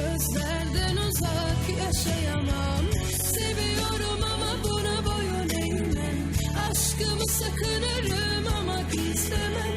Gözlerden uzak yaşayamam. Seviyorum ama buna boyun eğmem. Aşkımı sakınırım ama gizlemem